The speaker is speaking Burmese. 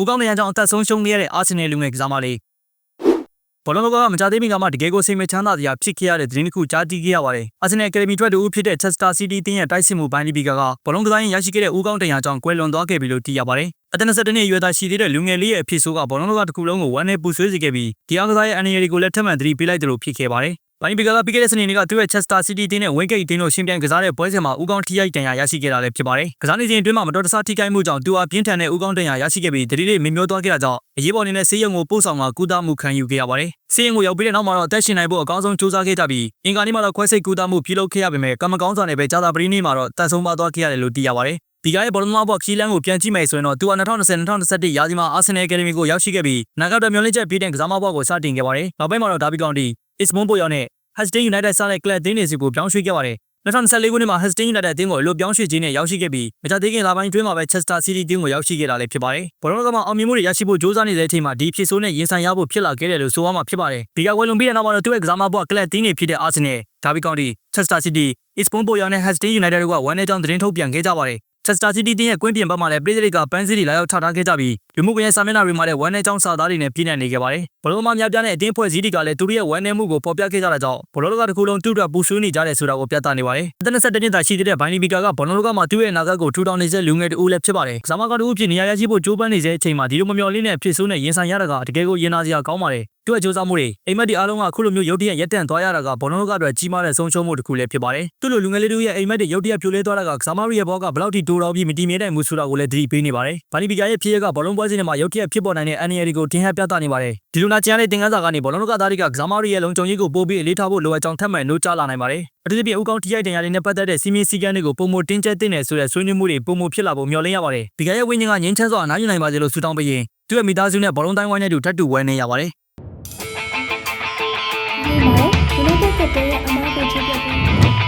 ဦးကောင်းတဲ့ရန်ကြောင့်အသက်ဆုံးရှုံးခဲ့ရတဲ့အာဆင်နယ်လူငယ်ကစားမလေးဘောလုံးလောကကမကြသေးမီကမှတကယ်ကိုစိတ်မချမ်းသာစရာဖြစ်ခဲ့ရတဲ့သတင်းတစ်ခုကြားသိခဲ့ရပါတယ်။အာဆင်နယ်အကယ်ဒမီထွက်တူဦးဖြစ်တဲ့ Chester City တင်းရဲ့တိုက်စစ်မှုပိုင်းလီဘီကာကဘောလုံးကစားရင်ရရှိခဲ့တဲ့ဦးကောင်းတရန်ကြောင့်ကွယ်လွန်သွားခဲ့ပြီလို့သိရပါတယ်။ အသက်22နှစ်အရွယ်သားရှိသေးတဲ့လူငယ်လေးရဲ့အဖြစ်ဆိုးကဘောလုံးလောကတစ်ခုလုံးကိုဝမ်းနဲ့ပူဆွေးစေခဲ့ပြီးဒီအားကစားရဲ့အန်ရယ်တွေကိုလည်းထပ်မံသတိပေးလိုက်တယ်လို့ဖြစ်ခဲ့ပါတယ်။ပိုင်းဘီကာကပြီးခဲ့တဲ့စနေနေ့ကသူ့ရဲ့ Chester City တင်းနဲ့ Wingate တင်းတို့ရှင်ပြိုင်ကစားတဲ့ပွဲစဉ်မှာဦးကောင်းထိရိုက်တန်ရာရရှိခဲ့တာလည်းဖြစ်ပါတယ်။ကစားနေစဉ်အတွင်းမှာမတော်တဆထိခိုက်မှုကြောင့်သူအားပြင်းထန်တဲ့ဦးကောင်းတန်ရာရရှိခဲ့ပြီးတတိလေးမမျောသွားခဲ့တာကြောင့်အရေးပေါ်အနေနဲ့ဆေးရုံကိုပို့ဆောင်ကကုသမှုခံယူခဲ့ရပါတယ်။ဆေးရုံကိုရောက်ပြီးတဲ့နောက်မှာတော့အသက်ရှင်နိုင်ဖို့အကောင်းဆုံးကြိုးစားခဲ့ကြပြီးအင်္ဂါနေ့မှာတော့ခွဲစိတ်ကုသမှုပြုလုပ်ခဲ့ရပေမဲ့ကံမကောင်းစွာနဲ့ပဲကြာသပတေးနေ့မှာတော့တန်ဆုံးပါသွားခဲ့ရတယ်လို့သိရပါတယ်။ ဒီကရဲ့ဘောလုံးမဘော့ခီလန်ကိုပြန်ကြည့်မယ်ဆိုရင်တော့သူက2020-2021ရာသီမှာအာဆင်နယ်အကယ်ဒမီကိုရောက်ရှိခဲ့ပြီးနာဂတ်တော်မျိုးလင့်ချက်ပြီးတဲ့ကစားမဘော့ကိုစတင်ခဲ့ပါတယ်။နောက်ပိုင်းမှာတော့ဒါဘီကောင်တီ Ismon ပိုယောနဲ့ Hastings United စတဲ့ကလပ်အသင်းတွေစီကိုပြောင်းရွှေ့ခဲ့ပါတယ်။2024ခုနှစ်မှာ Hastings United အသင်းကိုအလို့ပြောင်းရွှေ့ခြင်းနဲ့ရောက်ရှိခဲ့ပြီးမကြသေးခင်လပိုင်းတွင်းမှာပဲ Chester City အသင်းကိုရောက်ရှိခဲ့တာလည်းဖြစ်ပါတယ်။ဘောလုံးကမှအောင်မြင်မှုတွေရရှိဖို့ကြိုးစားနေတဲ့အချိန်မှာဒီဖြစ်ဆိုးနဲ့ရင်ဆိုင်ရဖို့ဖြစ်လာခဲ့တယ်လို့ဆိုရမှာဖြစ်ပါတယ်။ဒီကဝယ်လွန်ပြီးတဲ့နောက်မှာတော့သူ့ရဲ့ကစားမဘော့ကလပ်အသင်းတွေဖြစ်တဲ့ Arsenal, Derby County, Chester City, Eastbourne ပိုယောနဲ့ Hastings United တို့ကဝန်ထဲကြောင်းသတင်းထုတ်ပြန်ခဲ့ကြပါတယ်။ Chester City တင်းရဲ့ကွင်းပြင်ဘက်မှာလည်းပြည်သူတွေကပန်းစည်းတွေလာရောက်ထထားခဲ့ကြပြီးလူမှုကွန်ရက်စာမျက်နှာတွေမှာလည်းဝန်ထဲကြောင်းစာသားတွေနဲ့ပြည့်နှက်နေခဲ့ပါတယ်။ဘလောမများပြားတဲ့အတင်းဖွဲ့စည်းတွေကလည်းသူတို့ရဲ့ဝန်ထဲမှုကိုပေါ်ပြခဲ့ကြတာကြောင့်ဘလောကတစ်ခုလုံးတူတူပူဆွေးနေကြတယ်ဆိုတာကိုပြသနေပါတယ်။အသက်22နှစ်သားရှိသေးတဲ့ဘိုင်နီဘီကာကဘလောကမှာသူ့ရဲ့အနာဂတ်ကိုထူထောင်နေတဲ့လူငယ်တူလည်းဖြစ်ပါတယ်။ကစားမကတူဖြစ်နေရရရှိဖို့ကြိုးပမ်းနေတဲ့အချိန်မှာဒီလိုမမျှော်လင့်တဲ့ဖြစ်ဆိုးနဲ့ရင်ဆိုင်ရတာကတကယ်ကိုရင်နာစရာကောင်းပါတယ်။ သူ့ရဲ့စူးစမ်းမှုတွေအိမ်မက်ဒီအားလုံးကခုလိုမျိုးရုတ်တရက်ရက်တန့်သွားရတာကဘောလုံးကအတွက်ကြီးမားတဲ့ဆုံးရှုံးမှုတစ်ခုလည်းဖြစ်ပါတယ်။သူ့လိုလူငယ်လေးတို့ရဲ့အိမ်မက်တွေရုတ်တရက်ပြိုလဲသွားတာကကစားမရဲ့ဘောကဘယ်လောက်ထိတိုးတော်ပြီးမတည်မြဲတဲ့မှုဆိုတာကိုလည်းသတိပေးနေပါတယ်။ဘာနီဘီကာရဲ့ဖြစ်ရကဘောလုံးပွဲစဉ်တွေမှာရုတ်တရက်ဖြစ်ပေါ်နိုင်တဲ့အန်ရီကိုတင်ဟပ်ပြသနေပါတယ်။ဒီလိုနာကျန်တဲ့တင်ကန်းစာကနေဘောလုံးကသားတွေကကစားမရဲ့လုံခြုံရေးကိုပို့ပြီးအလေးထားဖို့လိုအပ်ကြောင်းထပ်မံနှိုးကြားလာနိုင်ပါတယ်။အထူးသဖြင့်ဥကောင်းထိရိုက်တင်ရတွေနဲ့ပတ်သက်တဲ့စီမင်းစည်းကမ်းတွေကိုပုံမတင်းကျပ်တင်နေဆိုတဲ့ဆွေးနွေးမှုတွေပုံမဖြစ်လာဖို့မျှော်လင့်ရပါတယ်။ဘီကာရဲ့ဝိညာဉ်ကငြိမ်းချမ်းစွာအနားယူနိုင်ပါစေလို့ဆုတောင်းပေးရင်သူ့ရဲ့မိသားစုနဲ့ဘောလုံးတိုင်းဝိုင်းနဲ့တူထပ်တူဝဲနေရပါတယ်။ कटे हमारे